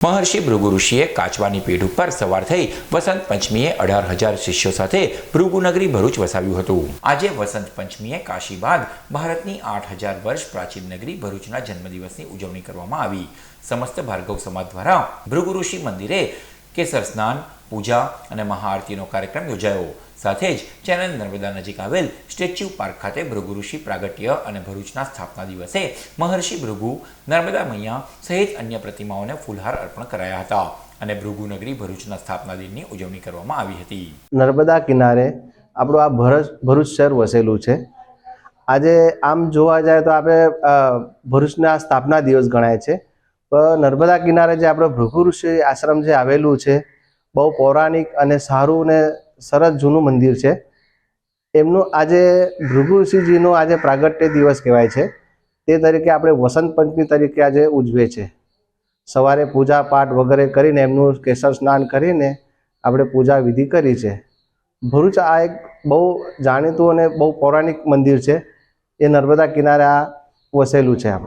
મહર્ષિ ભૃગુ ઋષિએ કાચવાની પીઠ ઉપર સવાર થઈ વસંત પંચમીએ અઢાર હજાર શિષ્યો સાથે ભૃગુનગરી ભરૂચ વસાવ્યું હતું. આજે વસંત પંચમીએ કાશી બાદ ભારતની આઠ હજાર વર્ષ પ્રાચીન નગરી ભરૂચના જન્મદિવસની ઉજવણી કરવામાં આવી. સમસ્ત ભાર્ગવ સમાજ દ્વારા ભૃગુ ઋષિ મંદિરે કેસર સ્નાન, પૂજા અને મહાઆરતીનો કાર્યક્રમ યોજાયો. સાથે જ ચેનલ નર્મદા નજીક આવેલ સ્ટેચ્યુ પાર્ક ખાતે ભૃગુઋષિ પ્રાગટ્ય અને ભરૂચના સ્થાપના દિવસે મહર્ષિ ભૃગુ નર્મદા મૈયા સહિત અન્ય પ્રતિમાઓને ફૂલહાર અર્પણ કરાયા હતા અને ભૃગુનગરી ભરૂચના સ્થાપના દિનની ઉજવણી કરવામાં આવી હતી. નર્મદા કિનારે આપણું આ ભરૂચ ભરૂચ શહેર વસેલું છે. આજે આમ જોવા જાય તો આપણે ભરૂચના સ્થાપના દિવસ ગણાય છે. નર્મદા કિનારે જે આપણો ભૃગુ ઋષિ આશ્રમ જે આવેલું છે, બહુ પૌરાણિક અને સારું ને સરસ જૂનું મંદિર છે. એમનું આજે ભૃગુ આજે પ્રાગટ્ય દિવસ કહેવાય છે. તે તરીકે આપણે વસંત પંચમી તરીકે આજે ઉજવે છે સવારે પૂજા પાઠ વગેરે કરીને એમનું કેસર સ્નાન કરીને આપણે પૂજા વિધિ કરી છે. ભરૂચ આ એક બહુ જાણીતું અને બહુ પૌરાણિક મંદિર છે. એ નર્મદા કિનારે આ વસેલું છે આમાં.